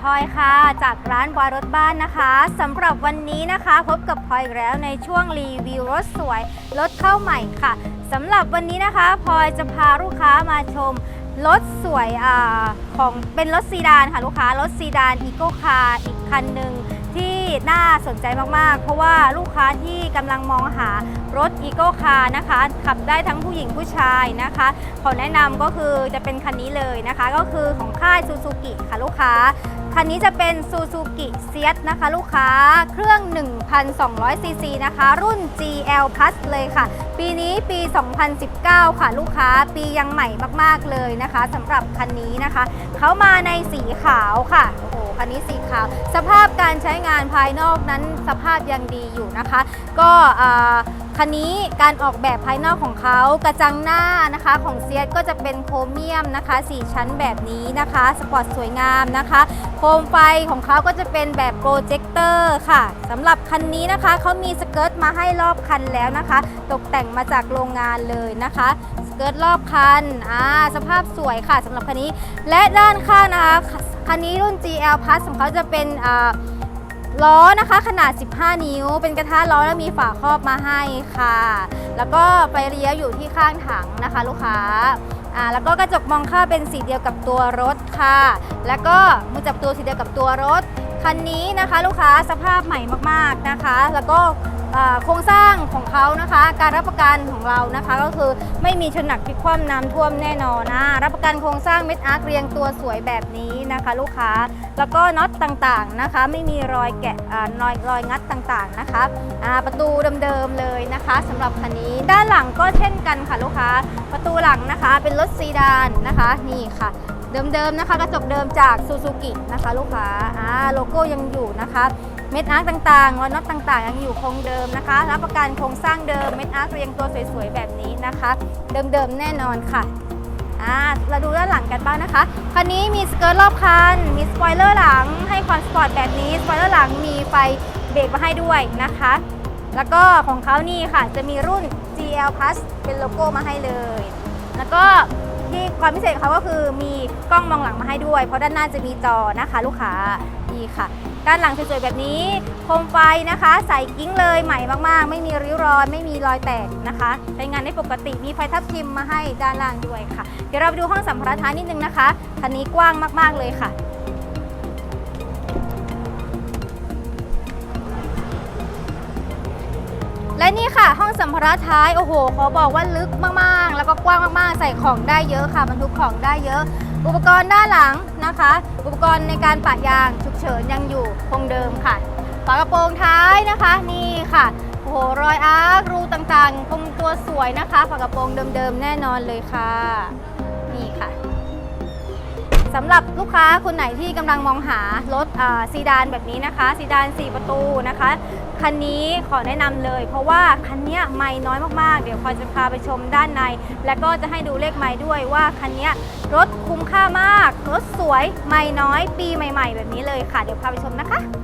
พลอยค่ะ จากร้านบอยรถบ้านนะคะสำหรับวันนี้นะคะ พบกับพลอยแล้วในช่วงรีวิวรถสวยรถเข้าใหม่ค่ะสำหรับวันนี้นะคะพลอยจะพาลูกค้ามาชมรถสวยอาของเป็นรถซีดานค่ะลูกค้ารถซีดานอีโก้คาร์อีกคันหนึ่งที่ น่าสนใจมากๆ เพราะว่าลูกค้าที่กำลังมองหารถอีโก้คาร์นะคะ ขับได้ทั้งผู้หญิงผู้ชายนะคะ ขอแนะนำก็คือจะเป็นคันนี้เลยนะคะ ก็คือของค่ายซูซูกิค่ะลูกค้าคันนี้จะเป็นซูซูกิเซียนะคะ ลูกค้าเครื่อง 1,200 ซีซีนะคะ รุ่น GL Plus เลยค่ะ ปีนี้ปี 2019 ค่ะ ลูกค้าปียังใหม่มากๆเลยนะคะสำหรับคันนี้นะคะ เขามาในสีขาวค่ะ โอ้โห คันนี้สีขาว สภาพการใช้งานภายายนอกนั้นสภาพยังดีอยู่นะคะ ก็คันนี้การออกแบบภายนอกของเขากระจังหน้านะคะของเซียสก็จะเป็นโครเมียมนะคะ4ชั้นแบบนี้นะคะ สปอร์ตสวยงามนะคะ โคมไฟของเขาก็จะเป็นแบบโปรเจคเตอร์ค่ะสำหรับคันนี้นะคะเขามีสเกิร์ตมาให้รอบคันแล้วนะคะ ตกแต่งมาจากโรงงานเลยนะคะสเกิร์ตรอบคันอ่าสภาพสวยค่ะสำหรับคันนี้ และด้านข้างนะคะคันนี้รุ่น GL Plus ของเขาจะเป็นอ่า ล้อนะคะขนาด 15 นิ้ว เป็นกระทะล้อแล้วมีฝาครอบมาให้ค่ะ แล้วก็ไฟเลี้ยวอยู่ที่ข้างถังนะคะ ลูกค้าอ่าแล้วก็กระจกมองข้างเป็นสีเดียวกับตัวรถค่ะ แล้วก็มือจับตัวสีเดียวกับตัวรถ คันนี้นะคะลูกค้าสภาพใหม่มากๆนะคะ แล้วก็โครงสร้างของเขานะคะ การรับประกันของเรานะคะ ก็คือไม่มีชนหนักพลิกคว่ำน้ำท่วมแน่นอนนะรับประกันโครงสร้างเม็ดอาร์คเรียงตัวสวยแบบนี้นะคะ ลูกค้าแล้วก็น็อตต่างๆนะคะ ไม่มีรอยแกะรอยรอยงัดต่างๆนะคะประตูเดิมๆเลยนะคะสำหรับคันนี้ด้านหลังก็เช่นกันค่ะลูกค้า ประตูหลังนะคะ เป็นรถซีดานนะคะนี่ค่ะ เดิมๆนะคะ กระจกเดิมจากซูซูกินะคะ ลูกค้าอ่าโลโก้ยังอยู่นะคะเม็ดอาร์คต่างๆรอยน็อตต่างๆ ยังอยู่คงเดิมนะคะ รับประกันโครงสร้างเดิมเม็ดอาร์คเรียงตัวสวยๆ แบบนี้นะคะ เดิมๆ แน่นอนค่ะอ่าเราดูด้านหลังกันบ้างนะคะ คันนี้มีสเกิร์ตรอบคัน มีสปอยเลอร์หลัง ให้ความสปอร์ตแบบนี้ สปอยเลอร์หลังมีไฟเบรกมาให้ด้วยนะคะ แล้วก็ของเขานี่ค่ะ จะมีรุ่น GL Plus เป็นโลโก้มาให้เลย แล้วก็ ที่ความพิเศษของเขาก็คือมีกล้องมองหลังมาให้ด้วย เพราะด้านหน้าจะมีจอนะคะลูกค้าดีค่ะ ด้านหลังสวยๆแบบนี้โคมไฟนะคะ ใส่กิ้งเลยใหม่มากๆ ไม่มีริ้วรอยไม่มีรอยแตกนะคะใช้งานได้ปกติมีไฟทับทิมมาให้ด้านล่างด้วยค่ะ เดี๋ยวเราไปดูห้องสัมภาระท้ายนิดนึงนะคะคันนี้กว้างมากๆเลยค่ะ นี่ค่ะ ห้องสัมภาระท้ายโอ้โหขอบอกว่าลึกมากๆ แล้วก็กว้างมากๆ ใส่ของได้เยอะค่ะบรรทุกของได้เยอะ อุปกรณ์ด้านหลังนะคะ อุปกรณ์ในการปะยางฉุกเฉินยังอยู่คงเดิมค่ะฝากระโปรงท้ายนะคะนี่ค่ะโอ้โหรอยอาร์ครูต่างๆ คงตัวสวยนะคะฝากระโปรงเดิมๆแน่นอนเลยค่ะ นี่ค่ะ สำหรับลูกค้าคนไหนที่กำลังมองหารถซีดานแบบนี้นะคะซีดาน 4 ประตูนะคะคันนี้ขอแนะนำเลย เพราะว่าคันนี้ไม่น้อยมากๆ เดี๋ยวพอยจะพาไปชมด้านใน และก็จะให้ดูเลขไม้ด้วยว่าคันนี้รถคุ้มค่ามาก รถสวยไม่น้อยปีใหม่ ๆ แบบนี้เลยค่ะ เดี๋ยวพาไปชมนะคะ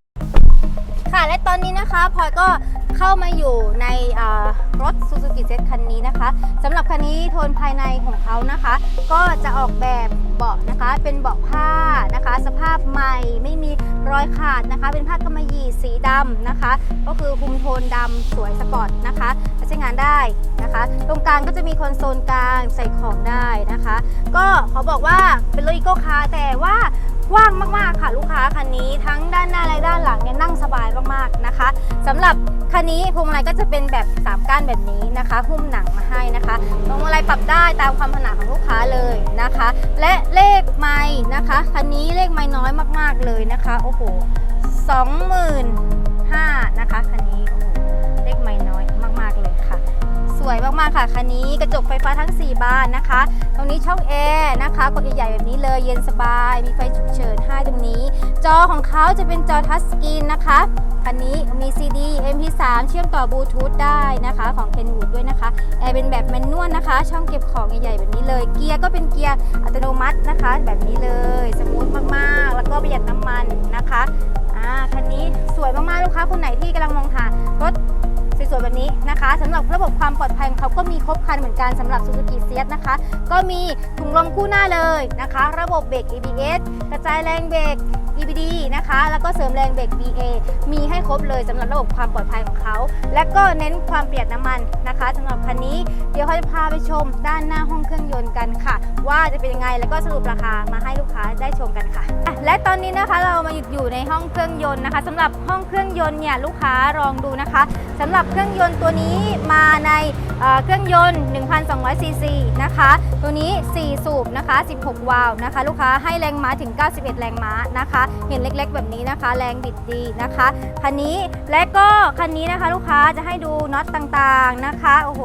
ค่ะและตอนนี้นะคะพลอยก็เข้ามาอยู่ในรถ Suzuki Z คันนี้นะคะสำหรับคันนี้โทนภายในของเขานะคะ ก็จะออกแบบเบาะนะคะ เป็นเบาะผ้านะคะ สภาพใหม่ไม่มีรอยขาดนะคะ เป็นผ้ากำมะหยี่สีดำนะคะ ก็คือคุมโทนดำสวยสปอร์ตนะคะ ใช้งานได้นะคะ ตรงกลางก็จะมีคอนโซลกลางใส่ของได้นะคะ ก็เขาบอกว่าเป็นรถอีโก้คาแต่ว่ากว้างมากๆค่ะลูกค้าคันนี้ทั้งด้านหน้าและด้านหลังเนี่ยนั่งสบายมากๆนะคะสำหรับคันนี้พวงมาลัยก็จะเป็นแบบ3ก้านแบบนี้นะคะ หุ้มหนังมาให้นะคะพวงมาลัยปรับได้ตามความถนัดของลูกค้าเลยนะคะ และเลขไม้นะคะคันนี้เลขไม้น้อยมากๆเลยนะคะโอ้โห25,000นะคะคันนี้ สวยมากๆค่ะคันนี้กระจกไฟฟ้าทั้ง 4 บานนะคะ ตรงนี้ช่องแอร์นะคะกดใหญ่ๆแบบนี้เลยเย็นสบาย มีไฟฉุกเฉินให้ตรงนี้ จอของเขาจะเป็นจอทัชสกรีนนะคะคันนี้มี CD MP3 เชื่อมต่อบลูทูธได้นะคะของ Kenwood ด้วยนะคะแอร์เป็นแบบแมนนวลนะคะ ช่องเก็บของใหญ่ๆแบบนี้เลย เกียร์ก็เป็นเกียร์อัตโนมัตินะคะ แบบนี้เลยสมูทมากๆ แล้วก็ประหยัดน้ำมันนะคะอ่าคันนี้สวยมากๆลูกค้าคนไหนที่กำลังมองหารถ สวยๆแบบนี้นะคะสำหรับระบบความปลอดภัยเขาก็มีครบครันเหมือนกันสำหรับ Suzuki s ียนะคะ ก็มีถุงลมคู่หน้าเลยนะคะ ระบบเบรก ABS กระจายแรงเบรก EBD นะคะ แล้วก็เสริมแรงเบรก BA มีให้ครบเลยสำหรับระบบความปลอดภัยของเขา และก็เน้นความประหยัดน้ำมันนะคะสำหรับคันนี้เดี๋ยวเขาจะพาไปชมด้านหน้าห้องเครื่องยนต์กันค่ะ ว่าจะเป็นยังไงแล้วก็สรุปราคามาให้ลูกค้าได้ชมกันค่ะ และตอนนี้นะคะเรามาอยู่ในห้องเครื่องยนต์นะคะสำหรับห้องเครื่องยนต์เนี่ยลูกค้าลองดูนะคะสำหรับเครื่องยนต์ตัวนี้มาในเเครื่องยนต์ 1,200ซีซีนะคะ ตัวนี้ 4 สูบนะคะ 16 วาล์วนะคะ ลูกค้าให้แรงม้าถึง 91 แรงม้านะคะเห็นเล็กๆ แบบนี้นะคะ แรงบิดดีนะคะคันนี้และก็คันนี้นะคะ ลูกค้าจะให้ดูน็อตต่างๆนะคะโอ้โห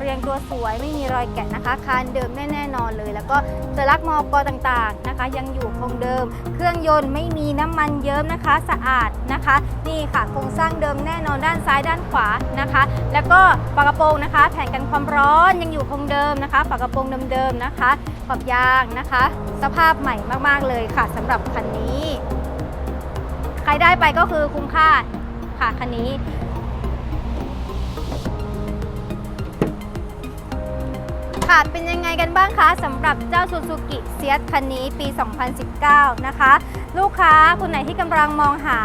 เรียงตัวสวยไม่มีรอยแกะนะคะคานเดิมแน่ๆนอนเลย แล้วก็สลักมอกต่างๆนะคะ ยังอยู่คงเดิม เครื่องยนต์ไม่มีน้ำมันเยิ้มนะคะสะอาดนะคะ นี่ค่ะโครงสร้างเดิมแน่นอนด้านซ้ายด้านขวานะคะ แล้วก็ฝากระโปรงนะคะ แผ่นกันความร้อนยังอยู่คงเดิมนะคะฝากระโปรงเดิมๆนะคะ ขอบยางนะคะ สภาพใหม่มากๆเลยค่ะสำหรับคันนี้ ใครได้ไปก็คือคุ้มค่าค่ะคันนี้ค่ะเป็นยังไงกันบ้างคะสำหรับเจ้า Suzuki s เ e คันนี้ปี 2019 นะคะ ลูกค้าคนไหนที่กำลังมองหา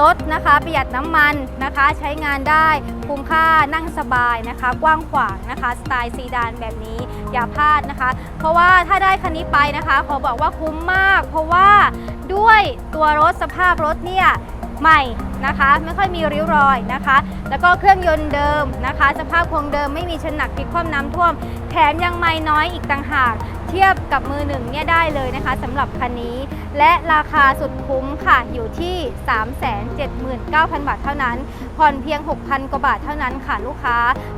รถนะคะ ประหยัดน้ำมันนะคะ ใช้งานได้คุ้มค่านั่งสบายนะคะ กว้างขวางนะคะ สไตล์ซีดานแบบนี้ อย่าพลาดนะคะ เพราะว่าถ้าได้คันนี้ไปนะคะ ขอบอกว่าคุ้มมาก เพราะว่าด้วยตัวรถสภาพรถเนี่ยใหม่นะคะไม่ค่อยมีริ้วรอยนะคะ แล้วก็เครื่องยนต์เดิมนะคะ สภาพคงเดิมไม่มีชนหนักพลิกคว่ำน้ำท่วม แถมยังไม่น้อยอีกต่างหาก เทียบกับมือหนึ่งเนี่ยได้เลยนะคะสำหรับคันนี้ และราคาสุดคุ้มค่ะอยู่ที่ 379,000 บาทเท่านั้น ผ่อนเพียง 6,000 กว่าบาทเท่านั้นค่ะลูกค้า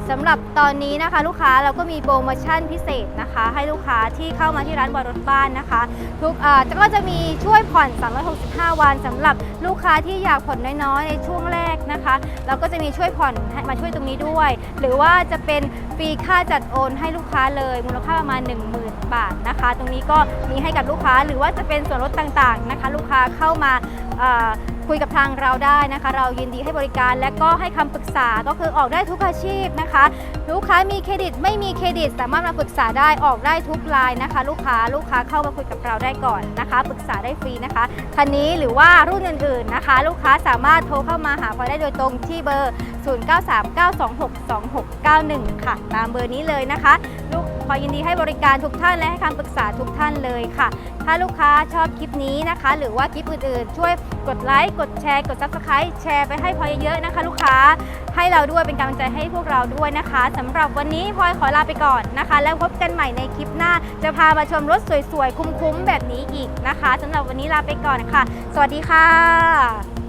สำหรับตอนนี้นะคะ ลูกค้าเราก็มีโปรโมชั่นพิเศษนะคะ ให้ลูกค้าที่เข้ามาที่ร้านบอรถบ้านนะคะ ทุกอ่อก็จะมีช่วยผ่อน 365 วันสำหรับลูกค้าที่อยากผ่อนน้อยๆ ในช่วงแรกนะคะ เราก็จะมีช่วยผ่อนให้มาช่วยตรงนี้ด้วย หรือว่าจะเป็นฟรีค่าจัดโอนให้ลูกค้าเลยมูลค่าประมาณ 10,000 บาทนะคะ ตรงนี้ก็มีให้กับลูกค้าหรือว่าจะเป็นส่วนลดต่างๆนะคะ ลูกค้าเข้ามา คุยกับทางเราได้นะคะ เรายินดีให้บริการและก็ให้คำปรึกษาก็คือออกได้ทุกอาชีพนะคะ ลูกค้ามีเครดิตไม่มีเครดิต สามารถมาปรึกษาได้ออกได้ทุกไลน์นะคะ ลูกค้าลูกค้าเข้ามาคุยกับเราได้ก่อนนะคะปรึกษาได้ฟรีนะคะคันนี้หรือว่ารุ่นอื่นๆนะคะ ลูกค้าสามารถโทรเข้ามาหาพลอยได้โดยตรงที่เบอร์ 0939262691 ค่ะ ตามเบอร์นี้เลยนะคะลูก พอยยินดีให้บริการทุกท่านและให้คำปรึกษาทุกท่านเลยค่ะ ถ้าลูกค้าชอบคลิปนี้นะคะ หรือว่าคลิปอื่นๆ ช่วยกดไลค์กดแชร์ กด Subscribe แชร์ไปให้พลอยเยอะๆนะคะ ลูกค้าให้เราด้วยเป็นกำลังใจให้พวกเราด้วยนะคะสำหรับวันนี้พลอยขอลาไปก่อนนะคะ แล้วพบกันใหม่ในคลิปหน้า จะพามาชมรถสวยๆคุ้มๆแบบนี้อีกนะคะสำหรับวันนี้ลาไปก่อนค่ะ สวัสดีค่ะ